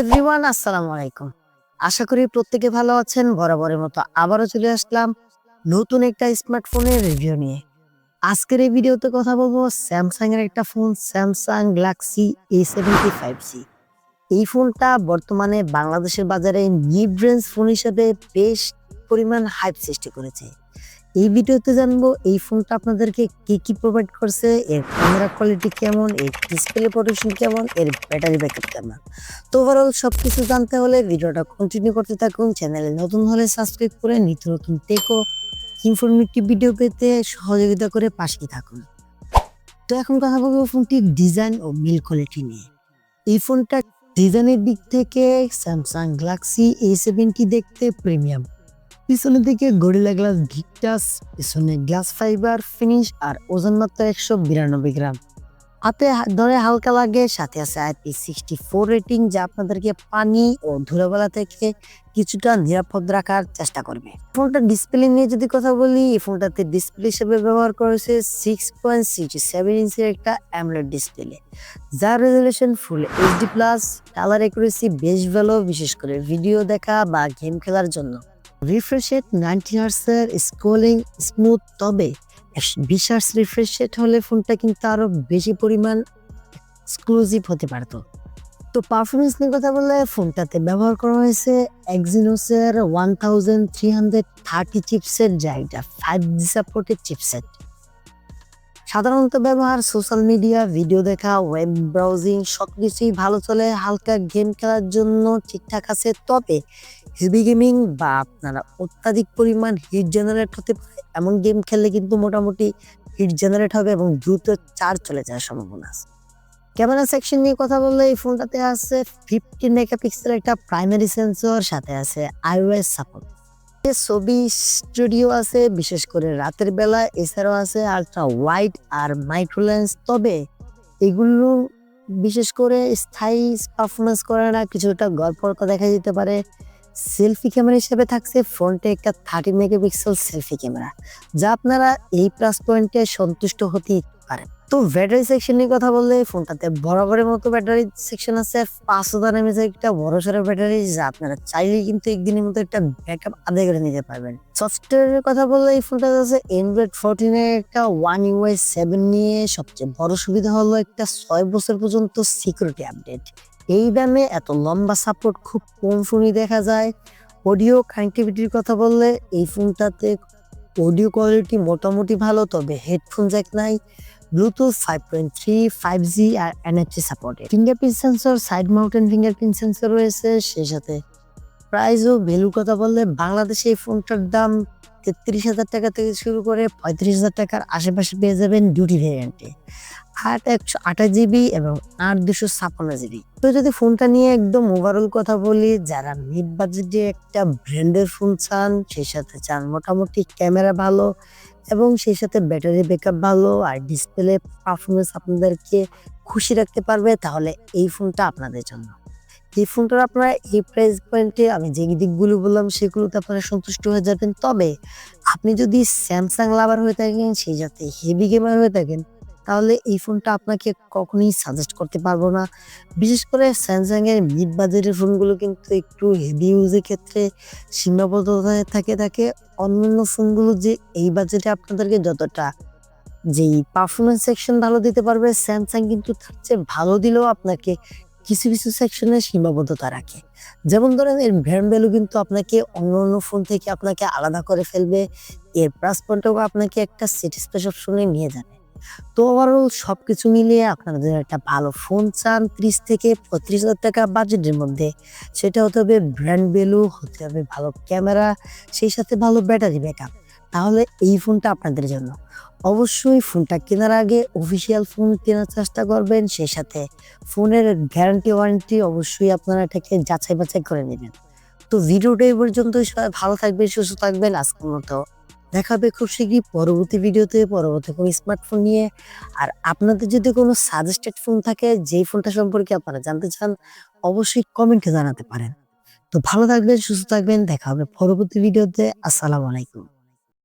Everyone, আসসালামু আলাইকুম। আশা করি প্রত্যেকে ভালো আছেন। বরাবরের মতো আবারও চলে আসলাম নতুন একটা স্মার্টফোনের রিভিউ নিয়ে। আজকের এই ভিডিওতে কথা বলব স্যামসাং এর একটা phone Samsung Galaxy A seventy five C এই ফোনটা বর্তমানে বাংলাদেশের বাজারে মিড রেঞ্জ ফোন হিসেবে বেশ পরিমাণ হাইপ সৃষ্টি করেছে। এই ভিডিওতে জানব এই ফোনটা আপনাদেরকে কি কি প্রোভাইড করছে, এর ক্যামেরা কোয়ালিটি কেমন, এর ডিসপ্লে প্রোটেকশন কেমন, এর ব্যাটারি ব্যাকআপ কেমন? তো ওভারঅল সব কিছু জানতে হলে ভিডিওটা কন্টিনিউ করতে থাকুন চ্যানেলে নতুন হলে সাবস্ক্রাইব করে, নিত্য নতুন টেকো ইনফরমেটিভ ভিডিও পেতে সহযোগিতা করে পাশেই থাকুন। তো এখন কথা বলব ফোনটির ডিজাইন ও বিল কোয়ালিটি নিয়ে। এই ফোনটা ডিজাইনের দিক থেকে স্যামসাং গ্যালাক্সি এ সেভেন্টি দেখতে প্রিমিয়াম পিছনের দিকে গরিলা গ্লাস ভিকটাস পিছনে গ্লাস ফাইবার ফিনিশ আর ওজন মাত্র একশো বিরানব্বই গ্রাম। হাতে ধরে হালকা লাগে, সাথে আছে আইপি সিক্সটি ফোর রেটিং যা আপনাদেরকে পানি ও ধুলাবালা থেকে কিছুটা নিরাপদ রাখার চেষ্টা করবে। ফোনটা ডিসপ্লে নিয়ে যদি কথা বলি, এই ফোনটাতে ডিসপ্লে হিসেবে ব্যবহার করেছে সিক্স পয়েন্ট সিক্সটি সেভেন ইঞ্চের একটা অ্যামলেট ডিসপ্লে যার resolution full HD plus colour accuracy বেশ ভালো বিশেষ করে ভিডিও দেখা বা গেম খেলার জন্য। রিফ্রেশ রেট নাইনটি হার্সের স্ক্রোলিং স্মুথ তবে বিশ হার্স রিফ্রেশ রেট হলে ফোনটা কিন্তু আরও বেশি পরিমাণ এক্সক্লুসিভ হতে পারত। তো পারফরমেন্স নিয়ে কথা বললে ফোনটাতে ব্যবহার করা হয়েছে এক্সিনোসের one thousand three hundred thirty চিপসের জায়গা ফাইভ জি সাপোর্টেড চিপসেট সাধারণত ব্যবহার সোশ্যাল মিডিয়া ভিডিও দেখা ওয়েব ব্রাউজিং সব কিছুই ভালো চলে। হালকা গেম খেলার জন্য ঠিকঠাক আছে। তবে হেভি গেমিং বা আপনারা অত্যাধিক পরিমাণ হিট জেনারেট হতে পারে। এমন গেম খেললে কিন্তু মোটামুটি হিট জেনারেট হবে এবং দ্রুত চার্জ চলে যাওয়ার সম্ভাবনা আছে। ক্যামেরা সেকশন নিয়ে কথা বললে এই ফোনটাতে আছে ফিফটিন মেগাপিক্সেল একটা প্রাইমারি সেন্সর সাথে আছে আইওএস সাপোর্ট ছবি স্টুডিও আছে, বিশেষ করে রাতের বেলা, এছাড়াও আছে আলট্রা ওয়াইড আর মাইক্রো লেন্স তবে এগুলো বিশেষ করে স্থায়ী পারফরমেন্স করে না, কিছুটা গল্পর্ক দেখা যেতে পারে। সেলফি ক্যামেরা হিসেবে থাকছে ফ্রন্টে একটা থার্টি মেগাপিক্সেল সেলফি ক্যামেরা যা আপনারা এই প্লাস পয়েন্টে সন্তুষ্ট হতেই পারেন। তো ব্যাটারি সেকশন নিয়ে কথা বললে ফোনটাতে বরাবরের মতো ব্যাটারি সেকশন আছে। পাঁচ হাজার এমএচ একটা বড় সড়ো ব্যাটারি যা আপনারা চাইলেই কিন্তু একদিনের মতো একটা ব্যাকআপ আদায় করে নিতে পারবেন। সফটওয়্যারের কথা বললে এই ফোনটাতে আছে অ্যান্ড্রয়েড ফোরটিনের একটা ওয়ান ইউআই সেভেন নিয়ে সবচেয়ে বড় সুবিধা হলো একটা ছয় বছর পর্যন্ত সিকিউরিটি আপডেট এই দামে এত লম্বা সাপোর্ট খুব কম ফোনই দেখা যায়। অডিও কানেক্টিভিটির কথা বললে এই ফোনটাতে অডিও কোয়ালিটি মোটামুটি ভালো, তবে হেডফোন জ্যাক নাই। Bluetooth five point three five G আর এনএফসি সাপোর্টে fingerprint sensor side mounted fingerprint sensor রয়েছে, সেই সাথে প্রাইস ও ভ্যালুর কথা বললে বাংলাদেশে এই ফোনটার দাম তেত্রিশ হাজার টাকা থেকে শুরু করে পঁয়ত্রিশ হাজার টাকার আশেপাশে পেয়ে যাবেন ডিউটি ভেরিয়েন্টে আট একশো আঠাশ জিবি এবং আট দুশো ছাপ্পান্ন জিবি তো যদি ফোনটা নিয়ে একদম ওভারঅল কথা বলি, যারা মিড বাজেটে একটা ব্র্যান্ডের ফোন চান, সেই সাথে চান মোটামুটি ক্যামেরা ভালো এবং সেই সাথে ব্যাটারি ব্যাকআপ ভালো আর ডিসপ্লে পারফরমেন্স আপনাদেরকে খুশি রাখতে পারবে, তাহলে এই ফোনটা আপনাদের জন্য। এই ফোনটার আপনারা এই প্রাইস পয়েন্টে আমি যে দিকগুলো বললাম, সেগুলোতে আপনারা সন্তুষ্ট হয়ে যাবেন। তবে আপনি যদি স্যামসাং লাভার হয়ে থাকেন, সেই সাথে হেভি গেমার হয়ে থাকেন, তাহলে এই ফোনটা আপনাকে কখনোই সাজেস্ট করতে পারব না। বিশেষ করে স্যামসাং এর মিড বাজেটের ফোনগুলো কিন্তু একটু হেভি ইউজের ক্ষেত্রে সীমাবদ্ধতায় থাকে থাকে। অন্যান্য ফোনগুলো যে এই বাজেটে আপনাদেরকে যতটা যেই পারফরমেন্স সেকশন ভালো দিতে পারবে স্যামসাং কিন্তু তার চেয়ে ভালো দিলেও আপনাকে কিছু কিছু সেকশনে সীমাবদ্ধতা রাখে। যেমন ধরেন, এর ব্র্যান্ড ভ্যালু কিন্তু আপনাকে অন্য অন্য ফোন থেকে আপনাকে আলাদা করে ফেলবে। এর প্লাস পয়েন্টও আপনাকে একটা স্যাটিসফ্যাকশন অপশনে নিয়ে যাবে। তো ওভারঅল সবকিছু মিলিয়ে আপনারা যদি একটা ভালো ফোন চান, ত্রিশ থেকে পঁয়ত্রিশ হাজার টাকা বাজেটের মধ্যে, সেটা হতে হবে ব্র্যান্ড ভ্যালু হতে হবে ভালো ক্যামেরা সেই সাথে ভালো ব্যাটারি ব্যাকআপ তাহলে এই ফোনটা আপনাদের জন্য। অবশ্যই ফোনটা কেনার আগে অফিসিয়াল ফোন কেনার চেষ্টা করবেন, সেই সাথে ফোনের গ্যারান্টি ওয়ারেন্টি অবশ্যই আপনারা এটাকে যাচাই বাছাই করে নেবেন। তো ভিডিওটা এই পর্যন্তই সবাই ভালো থাকবেন, সুস্থ থাকবেন, আজকের মতো দেখা হবে খুব শীঘ্রই পরবর্তী ভিডিওতে, পরবর্তী কোনো স্মার্টফোন নিয়ে। আর আপনাদের যদি কোনো সাজেস্টেড ফোন থাকে, যেই ফোনটা সম্পর্কে আপনারা জানতে চান, অবশ্যই কমেন্টে জানাতে পারেন। তো ভালো থাকবেন, সুস্থ থাকবেন, দেখা হবে পরবর্তী ভিডিওতে, আসসালামু আলাইকুম।